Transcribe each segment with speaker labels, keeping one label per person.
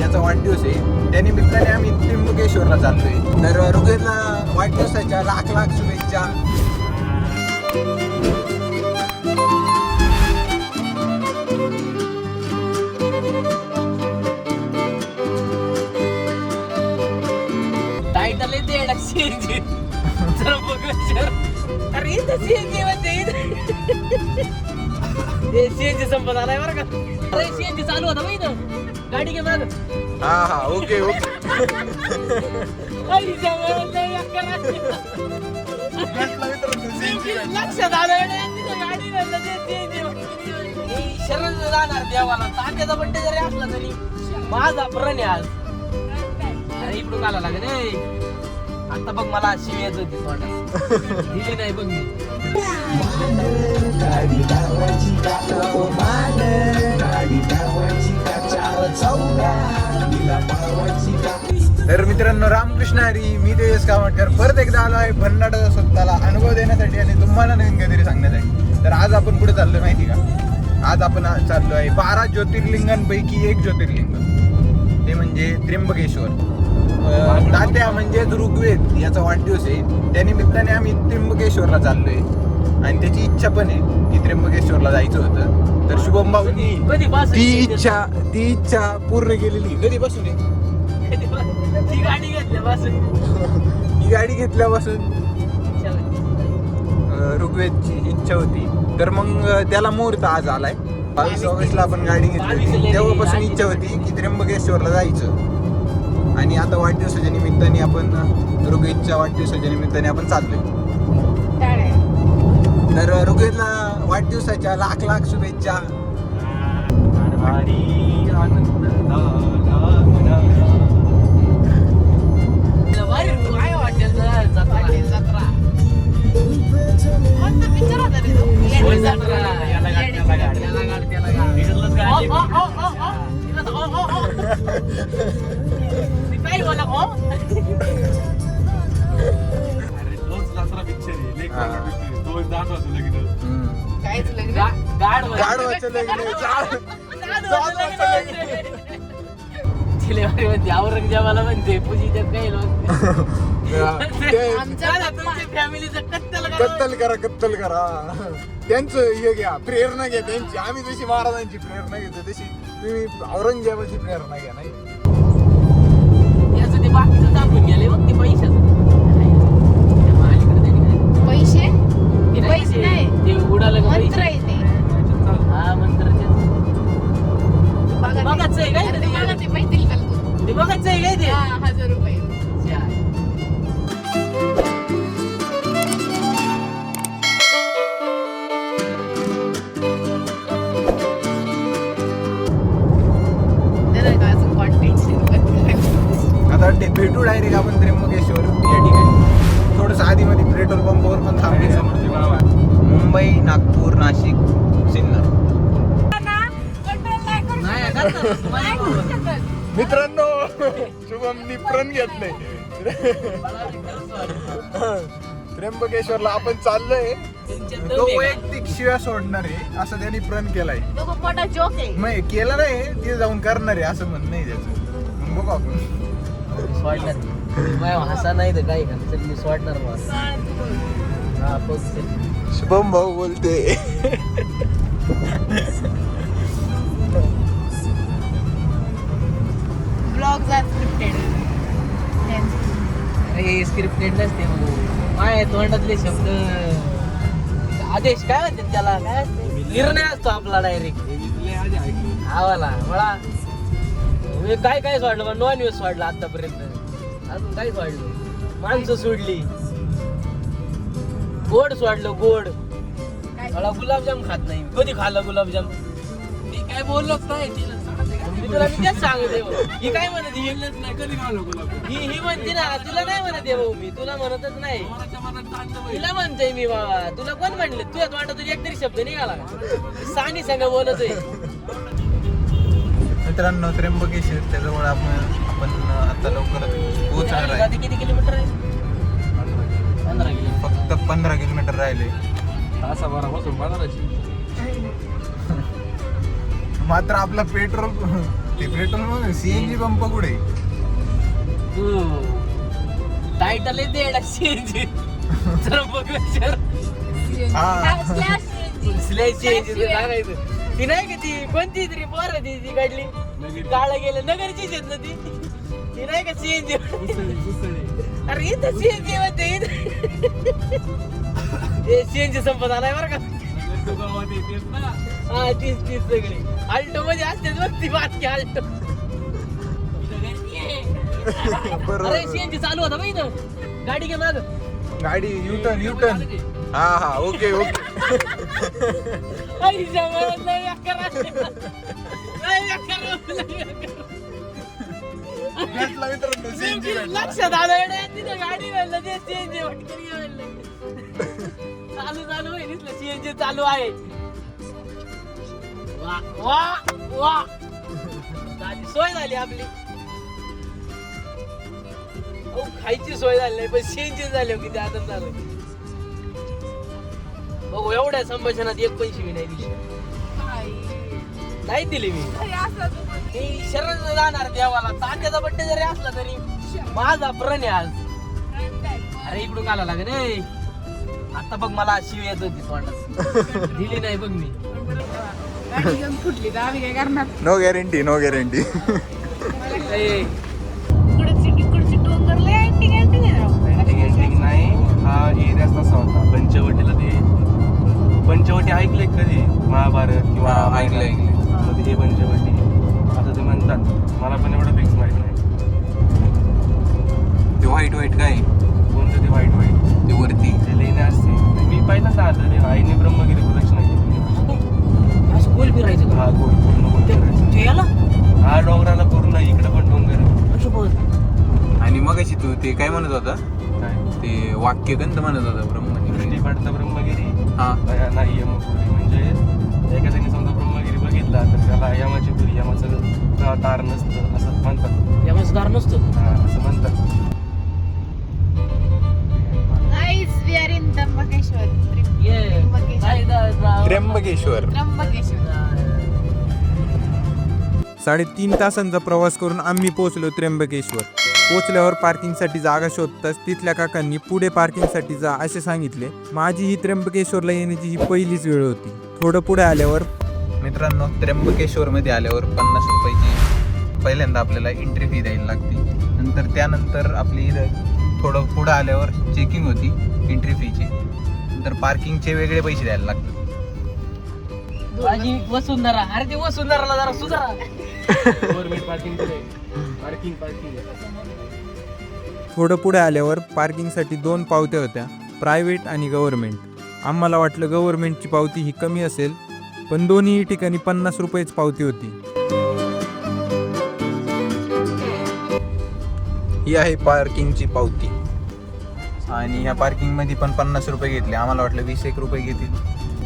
Speaker 1: याचा वाढदिवस आहे. त्या निमित्ताने आम्ही त्र्यंबकेश्वरला चाललोय तर ऋग्वेदला वाढदिवसाच्या लाख लाख शुभेच्छा.
Speaker 2: टायटल येते येडा सीएनजी तर बघ अरे इथं सीएनजी सीएनजी संपत आलाय बरं का? अरे सीएनजी चालू होता बघ इथं. गाडी घे माग.
Speaker 1: हा हा ओके ओके.
Speaker 2: लक्षात आलं गाडी शरण जाणार देवाला. तात्याचा बड्डे जरी असला तरी. माझा प्रण आज. अरे इकडून आला लागेल. आता बघ मला शिव येत होती दिली नाही बघ मी.
Speaker 1: तर मित्रांनो रामकृष्ण हरी मी तेजस कामटकर परत एकदा आलो आहे भन्नाट स्वतःला अनुभव देण्यासाठी आणि तुम्हाला नवीन काहीतरी सांगण्यासाठी. तर आज आपण कुठे चाललोय माहिती का? आज आपण चाललो आहे बारा ज्योतिर्लिंगांपैकी एक ज्योतिर्लिंग. ते म्हणजे त्र्यंबकेश्वर. तात्या म्हणजे ऋग्वेद याचा वाढदिवस आहे. त्या निमित्ताने आम्ही त्र्यंबकेश्वरला चाललोय. आणि त्याची इच्छा पण आहे की त्र्यंबकेश्वरला जायचं होतं. तर शुभम भाऊनी
Speaker 2: कधी
Speaker 1: ती इच्छा ती इच्छा पूर्ण केलेली. कधीपासून आहे?
Speaker 2: ती गाडी घेतली बस
Speaker 1: ही गाडी घेतल्यापासून? अं, ऋग्वेदची इच्छा होती. तर मग अं, त्याला मुहूर्त आज आलाय. बावीस ऑगस्टला आपण गाडी घेतली
Speaker 2: बावीस
Speaker 1: होती तेव्हापासून इच्छा होती की त्र्यंबकेश्वरला जायचं. आणि आता वाढदिवसाच्या निमित्ताने आपण ऋग्वेदच्या वाढदिवसाच्या निमित्ताने आपण चाललोय. तर ऋग्वेदला वाढदिवसाच्या लाख लाख शुभेच्छा.
Speaker 2: भारी कत्तल करा.
Speaker 1: कत्तल करा त्यांचं हे घ्या प्रेरणा घ्या त्यांची आम्ही जशी महाराजांची प्रेरणा घेतो तशी तुम्ही औरंगजेबाची प्रेरणा घ्या नाही शुभमनी प्रण घेतलंय. त्र्यंबकेश्वरला आपण चाललोय. तो? वैयक्तिक शिव्या सोडणार आहे असं त्यांनी प्रण केलाय.
Speaker 3: तो खूप मोठा जोक आहे.
Speaker 1: मग केलं नाही ते जाऊन करणार आहे असं म्हणणं आहे त्याचं. बघू आपण.
Speaker 2: हसा नाही तर काय मी सोडणार हा
Speaker 1: शुभम भाऊ बोलते.
Speaker 3: ब्लॉग जा
Speaker 2: अरे स्क्रिप्टेड नसते. माय तोंडातले शब्द? आदेश काय म्हणतात त्याला? काय? निर्णय असतो आपला डायरेक्ट आवाला मला काय काय सोडलं नॉन व्हेज सोडलं आतापर्यंत. अजून काय सोडलं? माणसं सोडली. गोड सोडलं गोड. मला गुलाबजाम खात नाही. कधी खाल्लं गुलाबजाम? मी काय बोललोच नाही तिला. तुला मी तेच सांगते भाऊ. ही काय म्हणत ही ही ही म्हणते ना तुला नाही म्हणत आहे भाऊ मी तुला म्हणतच नाही. तिला म्हणतोय मी बाबा तुला कोण म्हणले? तुझ्या तोंडातून एक तरी शब्द निघाला का? सानी संग बोलतोय.
Speaker 1: मित्रांनो त्र्यंबकेश्वर त्याजवळ आपण आपण आता लवकरच पोहोचणार आहे.
Speaker 2: गाडी किती किलोमीटर आहे? पंधरा किलोमीटर
Speaker 1: फक्त पंधरा किलोमीटर राहिले. मात्र आपला पेट्रोल ते पेट्रोल सीएनजी पंप कुठे?
Speaker 2: टायटल येते सीएनजी त्र्यंबकेश्वर
Speaker 1: हा.
Speaker 2: स्लॅश सीएनजी ती नाही का ती? कोणती तरी पोर ती ती काढली काळ गेलं नगरचीच येत ना ती. ती नाही का सीएनजी अरे इथं सीएनजी मध्ये हे सीएनजी संपत आलाय बरं का. हा तीच तीच सगळी. आल्टो मध्ये असते बघ ती बातकी आल्टो
Speaker 1: बरोबर.
Speaker 2: अरे सीएनजी चालू होता बघ इथं. गाडी घे माग.
Speaker 1: गाडी युटर्न युटर्न हा हा ओके ओके.
Speaker 2: लय. लय लय.
Speaker 1: भेटला मित्रांनो
Speaker 2: लक्षात आलं येडे, तिथे गाडी ते सीएनजी वाटकरी चालू चालू आहे. दिसलं सीएनजी चालू आहे. वा वा वा. झाली सोय झाली आपली. अहो खायची सोय झाली नाही पण सीएनजी झाली किती आनंद झाला बघू एवढ्या संभाषणात एक पण शिवी नाही दिली. नाही दिली मी. मी शरण जाणार देवाला. तात्याचा बड्डे जरी असला तरी माझा प्रण आहे आज. अरे इकडून आला लागेल रे आता बघ मला शिव येत होती तोंडात दिली नाही बघ मी.
Speaker 3: गाडी घेऊन फुटली तर आम्ही काय करणार?
Speaker 1: नो गॅरंटी नो गॅरंटी
Speaker 2: ए,
Speaker 3: कुठची तिकडची डोंगर लय अँटिंग अँटिंग आहे राव.
Speaker 4: एंडिंग एंडिंग नाही. हा एरियाच तसा होता. पंचवटीला ते पंचवटी ऐकलंय कधी? महाभारत किंवा
Speaker 1: हा, ऐकलंय,
Speaker 4: हे पंचवटी. असं ते म्हणतात मला पण एवढं फिक्स माहीत
Speaker 1: काय म्हणत होता?
Speaker 4: काय?
Speaker 1: ते वाक्य गंध म्हणत होता ब्रह्मजी
Speaker 4: दृष्टी पडता ब्रह्मगिरी.
Speaker 1: हा.
Speaker 4: नाही यमपुरी म्हणजे एखाद्याने समजा ब्रह्मगिरी बघितला तर त्याला यमाची पुरी यमाचं तार नसतं असं म्हणतात.
Speaker 2: या मजदार नसतो?
Speaker 4: हा, असं म्हणतात.
Speaker 3: त्र्यंबकेश्वर.
Speaker 5: साडेतीन तासांचा प्रवास करून आम्ही पोहोचलो त्र्यंबकेश्वर. पोहोचल्यावर पार्किंगसाठी जागा शोधताच तिथल्या काकांनी पुढे पार्किंगसाठी जा असे सांगितले. माझी ही त्र्यंबकेश्वरला येण्याची ही पहिलीच वेळ होती. थोडं पुढे आल्यावर
Speaker 1: मित्रांनो त्र्यंबकेश्वर मध्ये आल्यावर पन्नास रुपयाची पहिल्यांदा आपल्याला एंट्री फी द्यायला लागते. नंतर त्यानंतर आपली इथं थोडं पुढं आल्यावर चेकिंग होती एंट्री फीची नंतर पार्किंगचे वेगळे पैसे द्यायला लागतात
Speaker 2: वसुंधरा. अरे ते वसुंधराला जरा सुधारा.
Speaker 4: गव्हर्नमेंट पार्किंग पार्किंग पार्किंग
Speaker 5: थोडं पुढे आल्यावर पार्किंगसाठी दोन पावत्या होत्या प्रायव्हेट आणि गव्हर्नमेंट आम्हाला वाटलं गव्हर्नमेंटची पावती ही कमी असेल पण दोन्ही ठिकाणी पन्नास रुपयेच पावती होती.
Speaker 1: ही आहे पार्किंगची पावती. आणि ह्या पार्किंगमध्ये पण पन्नास रुपये घेतले. आम्हाला वाटलं वीस एक रुपये घेतील.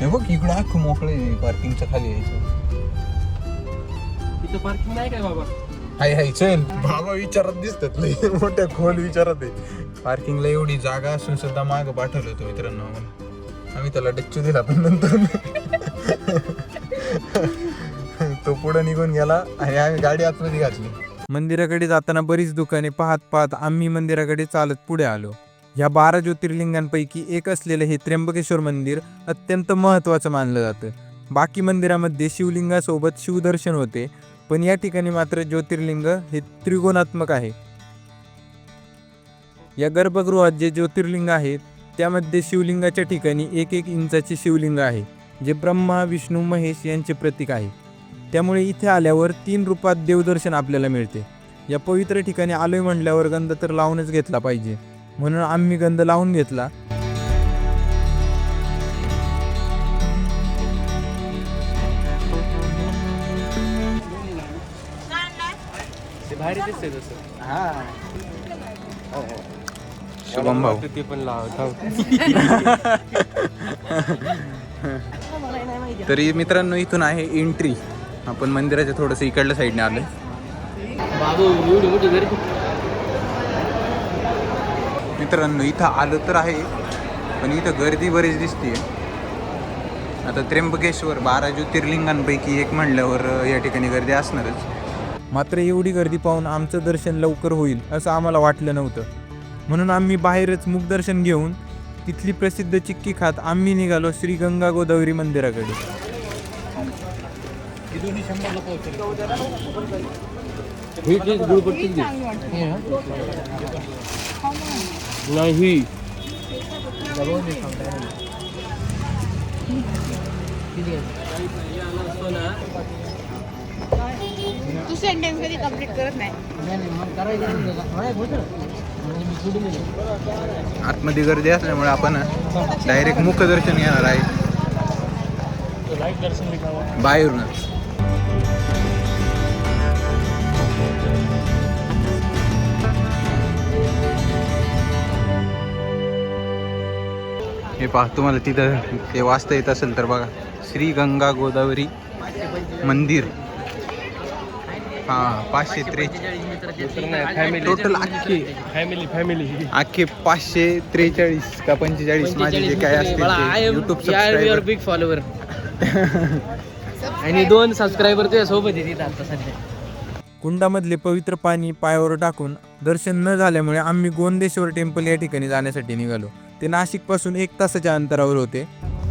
Speaker 1: हे बघ इकडं आख मोकळे पार्किंगच्या खाली यायचं.
Speaker 4: पार्किंग नाही काय बाबा?
Speaker 1: हाय हाय चल. बाबा विचारत दिसतात लय मोठ्या खोल विचारत आहे. पार्किंगला एवढी जागा असून सुद्धा माग पाठवलं होतं मित्रांनो आम्हाला. आम्ही त्याला डच्चू दिला पण नंतर. तो पुढे निघून गेला आणि आम्ही गाडी आतमध्ये घातली.
Speaker 5: मंदिराकडे जाताना बरीच दुकाने पाहत पाहत आम्ही मंदिराकडे चालत पुढे आलो. ह्या बारा ज्योतिर्लिंगांपैकी एक असलेलं हे त्र्यंबकेश्वर मंदिर अत्यंत महत्त्वाचं मानलं जातं. बाकी मंदिरामध्ये शिवलिंगासोबत शिवदर्शन होते. पण या ठिकाणी मात्र ज्योतिर्लिंग हे त्रिकोणात्मक आहे. या गर्भगृहात जे ज्योतिर्लिंग आहेत त्यामध्ये शिवलिंगाच्या ठिकाणी एक एक इंचाचे शिवलिंग आहे जे ब्रह्मा विष्णू महेश यांचे प्रतीक आहे. त्यामुळे इथे आल्यावर तीन रूपात देवदर्शन आपल्याला मिळते. या पवित्र ठिकाणी आलोय म्हटल्यावर गंध तर लावूनच घेतला पाहिजे. म्हणून आम्ही गंध लावून घेतला.
Speaker 1: शुभम भाऊ.
Speaker 4: ते पण लावत
Speaker 1: तरी मित्रांनो इथून आहे एंट्री आपण मंदिराच्या थोडंसं इकडल्या साईडने आलोय. मित्रांनो इथं आलं तर आहे पण इथं गर्दी बरीच दिसते आता त्र्यंबकेश्वर बारा ज्योतिर्लिंगांपैकी एक म्हणल्यावर या ठिकाणी गर्दी असणारच.
Speaker 5: मात्र एवढी गर्दी पाहून आमचं दर्शन लवकर होईल असं आम्हाला वाटलं नव्हतं. म्हणून आम्ही बाहेरच मुखदर्शन घेऊन तिथली प्रसिद्ध चिक्की खात आम्ही निघालो श्री गंगा गोदावरी मंदिराकडे.
Speaker 2: नाही.
Speaker 3: सेंटेन्स कधी कंप्लीट करत नाही.
Speaker 1: आतमध्ये गर्दी असल्यामुळे आपण डायरेक्ट मुखदर्शन घेणार आहे. बाहेरूनच. हे पहा तुम्हाला तिथं ते वाचता येत असेल तर बघा श्री गंगा गोदावरी मंदिर. हा पाचशे त्रेचाळीस. टोटल अख्खे.
Speaker 4: फॅमिली फॅमिली
Speaker 1: अख्खे पाचशे त्रेचाळीस का पंचेचाळीस माझे जे काय असतील
Speaker 2: I am
Speaker 1: YouTube subscriber
Speaker 2: big follower आणि दोन सबस्क्रायबर तुझ्या सोबत आता सध्या.
Speaker 5: कुंडामधले पवित्र पाणी पायावर टाकून दर्शन न झाल्यामुळे आम्ही गोंदेश्वर टेम्पल या ठिकाणी जाण्यासाठी निघालो. ते नाशिकपासून एक तासाच्या अंतरावर होते.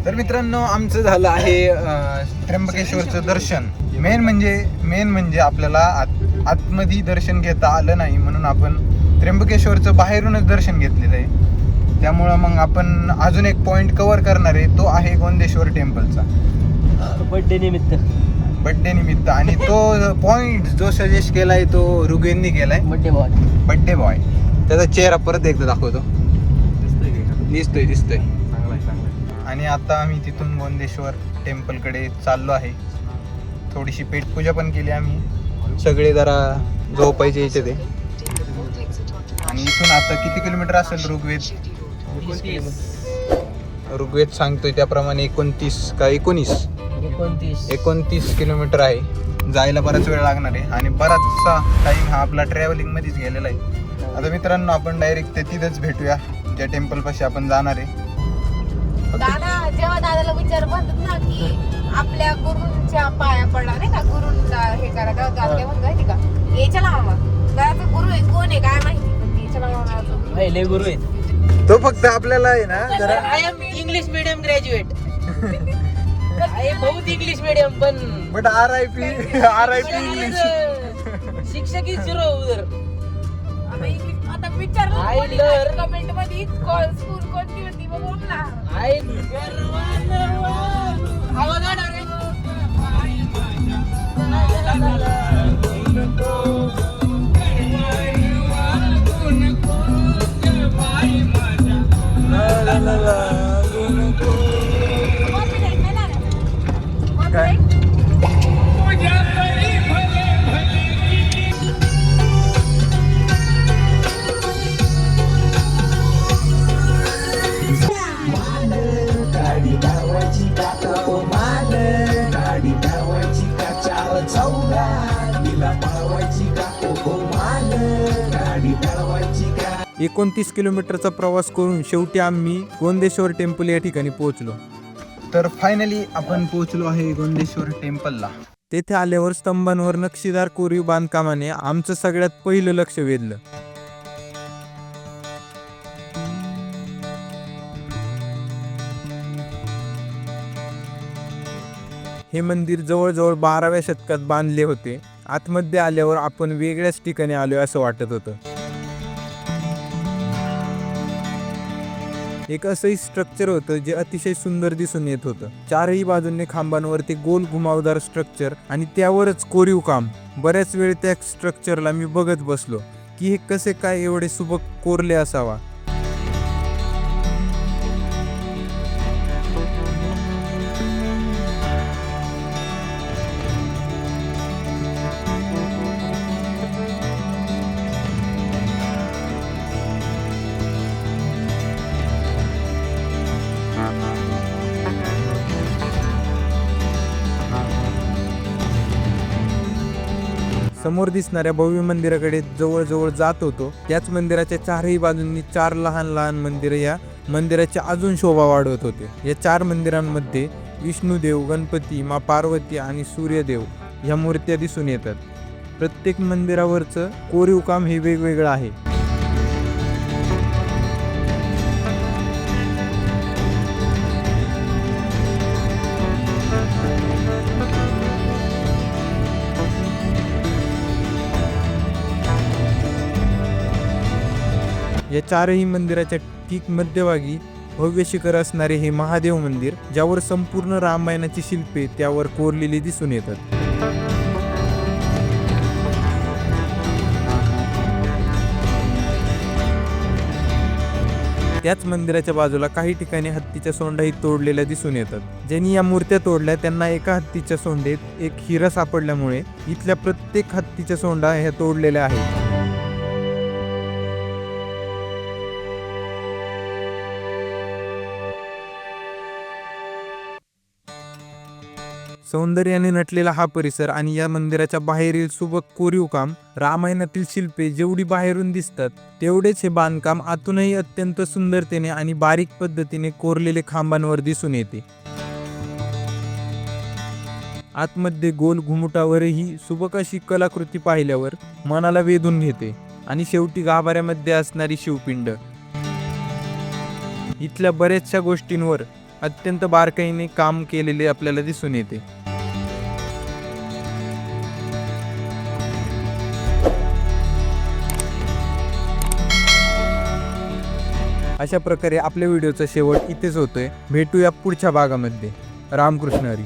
Speaker 1: तर मित्रांनो आमचं झालं आहे अं, त्र्यंबकेश्वरचं दर्शन. मेन म्हणजे मेन म्हणजे आपल्याला आत आतमध्ये दर्शन घेता आलं नाही म्हणून आपण त्र्यंबकेश्वरचं बाहेरूनच दर्शन घेतलेलं आहे. त्यामुळं मग आपण अजून एक पॉइंट कव्हर करणार आहे तो आहे गोंदेश्वर टेम्पलचा
Speaker 2: बर्थडे निमित्त.
Speaker 1: बड्डे निमित्त. आणि तो पॉइंट जो सजेस्ट केलाय तो ऋगेंनी केलाय.
Speaker 2: बर्थडे बॉय
Speaker 1: बड्डे बॉय त्याचा चेहरा परत एकदा दाखवतो. दिसतोय दिसतोय. आणि आता आम्ही तिथून गोंदेश्वर टेम्पलकडे चाललो आहे. थोडीशी पेटपूजा पण केली आम्ही. सगळे जरा झोपायचे याचे ते. आणि इथून आता किती किलोमीटर असेल ऋग्वेद? ऋग्वेद सांगतोय त्याप्रमाणे एकोणतीस का एकोणीस?
Speaker 2: एकोणतीस.
Speaker 1: एकोणतीस किलोमीटर आहे. जायला बराच वेळ लागणार आहे. आणि बराचसा टाइम हा आपला ट्रॅव्हलिंग मध्येच गेलेला आहे. आता मित्रांनो आपण डायरेक्ट ते तिथंच भेटूया. ज्या टेम्पल पाशी आपण जाणार आहे.
Speaker 3: दादा जेव्हा दादाला विचार म्हणतात ना की आपल्या गुरुंच्या पाया पडला नाही का? गुरुंचा हे करा तेव्हा दादा काय म्हणतो माहिती का? याच्या मामा दादाचा गुरु आहे कोण आहे काय माहिती? याच्या
Speaker 2: भाई लय गुरु आहेत.
Speaker 1: तो फक्त आपल्याला आहे ना जरा
Speaker 2: I am English medium graduate आहे बहुत इंग्लिश मीडियम पण
Speaker 1: but R I P R I P English
Speaker 2: शिक्षक ही झिरो उधर.
Speaker 3: विचारलं. कमेंटमध्ये स्कूल कोणती होती मग बोलला
Speaker 2: आवाज आला
Speaker 5: एकोणतीस किलोमीटरचा प्रवास करून शेवटी आम्ही गोंदेश्वर टेम्पल या ठिकाणी पोहोचलो.
Speaker 1: तर फायनली आपण पोहोचलो आहे गोंदेश्वर टेम्पलला.
Speaker 5: तेथे आल्यावर स्तंभांवर नक्षीदार कोरीव बांधकामाने आमचं सगळ्यात पहिलं लक्ष वेधलं. हे मंदिर जवळजवळ बाराव्या शतकात बांधले होते. आतमध्ये आल्यावर आपण वेगळ्याच ठिकाणी आलोय असं वाटत होतं. एक असंही स्ट्रक्चर होतं जे अतिशय सुंदर दिसून येत होतं. चारही बाजूंनी खांबांवरती गोल घुमावदार स्ट्रक्चर आणि त्यावरच कोरीव काम. बऱ्याच वेळ त्या स्ट्रक्चरला मी बघत बसलो की हे कसे काय एवढे सुबक कोरले असावा. समोर दिसणाऱ्या भव्य मंदिराकडे जवळजवळ जात होतो. त्याच मंदिराच्या चारही बाजूंनी चार लहान लहान मंदिरं या मंदिराची अजून शोभा वाढवत होते. या चार मंदिरांमध्ये विष्णुदेव गणपती मा पार्वती आणि सूर्यदेव ह्या मूर्त्या दिसून येतात. प्रत्येक मंदिरावरचं कोरीव काम हे वेगवेगळं आहे. या चारही मंदिराच्या ठीक मध्यभागी भव्य शिखर असणारे हे महादेव मंदिर ज्यावर संपूर्ण रामायणाची शिल्पे त्यावर कोरलेली दिसून येतात. त्याच मंदिराच्या बाजूला काही ठिकाणी हत्तीच्या सोंडाही तोडलेल्या दिसून येतात. ज्यांनी या मूर्त्या तोडल्या त्यांना एका हत्तीच्या सोंडेत एक हिरा सापडल्यामुळे इथल्या प्रत्येक हत्तीच्या सोंडा ह्या तोडलेल्या आहेत. सौंदर्याने नटलेला हा परिसर आणि या मंदिराच्या बाहेरील सुबक कोरीव काम रामायणातील शिल्पे जेवढी बाहेरून दिसतात तेवढेच हे बांधकाम आतूनही अत्यंत सुंदरतेने आणि बारीक पद्धतीने कोरलेले खांबांवर दिसून येते. आतमध्ये गोल घुमुटावरही सुबक अशी कलाकृती पाहिल्यावर मनाला वेधून घेते आणि शेवटी गाभाऱ्यामध्ये असणारी शिवपिंड. इथल्या बऱ्याचशा गोष्टींवर अत्यंत बारकाईने काम केलेले आपल्याला दिसून येते. अशा प्रकारे आपल्या व्हिडिओचा शेवट इथेच होतोय. भेटूया पुढच्या भागामध्ये. रामकृष्ण हरी.